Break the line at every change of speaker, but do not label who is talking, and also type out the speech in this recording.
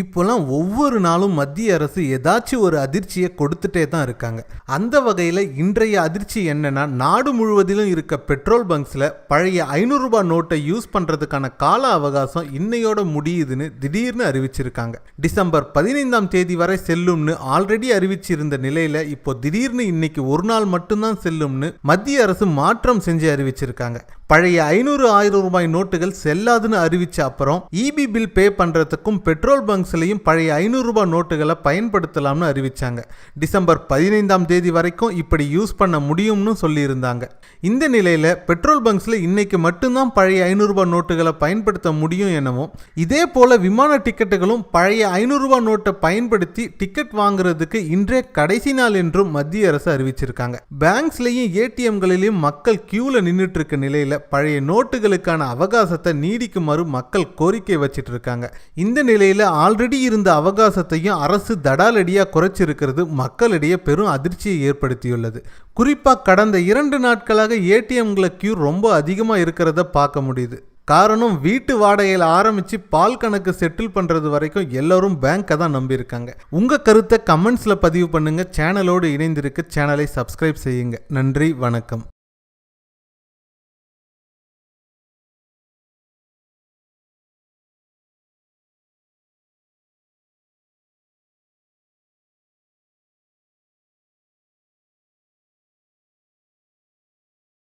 இப்போலாம் ஒவ்வொரு நாளும் மத்திய அரசு ஏதாச்சும் ஒரு அதிர்ச்சியை கொடுத்துட்டே தான் இருக்காங்க. அந்த வகையில் இன்றைய அதிர்ச்சி என்னன்னா நாடு முழுவதிலும் இருக்க பெட்ரோல் பங்க்ஸில் பழைய ஐநூறு ரூபாய் நோட்டை யூஸ் பண்ணுறதுக்கான கால அவகாசம் இன்னையோட முடியுதுன்னு திடீர்னு அறிவிச்சிருக்காங்க. டிசம்பர் பதினைந்தாம் தேதி வரை செல்லும்னு ஆல்ரெடி அறிவிச்சிருந்த நிலையில் இப்போ திடீர்னு இன்னைக்கு ஒரு நாள் மட்டும்தான் செல்லும்னு மத்திய அரசு மாற்றம் செஞ்சு அறிவிச்சிருக்காங்க. பழைய ஐநூறு ஆயிரம் ரூபாய் நோட்டுகள் செல்லாதுன்னு அறிவிச்ச அப்புறம் இபி பில் பே பண்ணுறதுக்கும் பெட்ரோல் பங்க் பங்க்ஸ்லையும் பழைய ஐநூறுரூபா நோட்டுகளை பயன்படுத்தலாம்னு அறிவித்தாங்க டிசம்பர் பதினைந்தாம் தேதி வரைக்கும் இப்படி யூஸ் பண்ண முடியும்னு சொல்லியிருந்தாங்க. இந்த நிலையில் பெட்ரோல் பங்க்ஸில் இன்னைக்கு மட்டும்தான் பழைய ஐநூறுரூபா நோட்டுகளை பயன்படுத்த முடியும் எனவும் இதே போல விமான டிக்கெட்டுகளும் பழைய ஐநூறுரூபா நோட்டை பயன்படுத்தி டிக்கெட் வாங்குறதுக்கு இன்றே கடைசி நாள் என்றும் மத்திய அரசு அறிவிச்சிருக்காங்க. பேங்க்ஸ்லையும் ஏடிஎம்களிலையும் மக்கள் கியூல நின்றுட்டு இருக்க நிலையில் பழைய நோட்டுகளுக்கான அவகாசத்தை நீடிக்குமாறு மக்கள் கோரிக்கை வச்சிட்டு இருக்காங்க இந்த நிலையில ஆல்ரெடி இருந்த அவகாசத்தையும் அரசு தடாலடியா குறைச்சிருக்கிறது மக்களிடையே பெரும் அதிர்ச்சியை ஏற்படுத்தியுள்ளது. குறிப்பா கடந்த இரண்டு நாட்களாக ஏடிஎம்களை கியூ ரொம்ப அதிகமா இருக்கிறத பார்க்க முடியுது. காரணம் வீட்டு வாடகையில் ஆரம்பித்து பால் கணக்கு செட்டில் பண்ணுறது வரைக்கும் எல்லோரும் பேங்க்கை தான் நம்பியிருக்காங்க. உங்கள் கருத்தை கமெண்ட்ஸில் பதிவு பண்ணுங்கள் சேனலோடு இணைந்திருக்க. சேனலை சப்ஸ்கிரைப் செய்யுங்க. நன்றி வணக்கம்.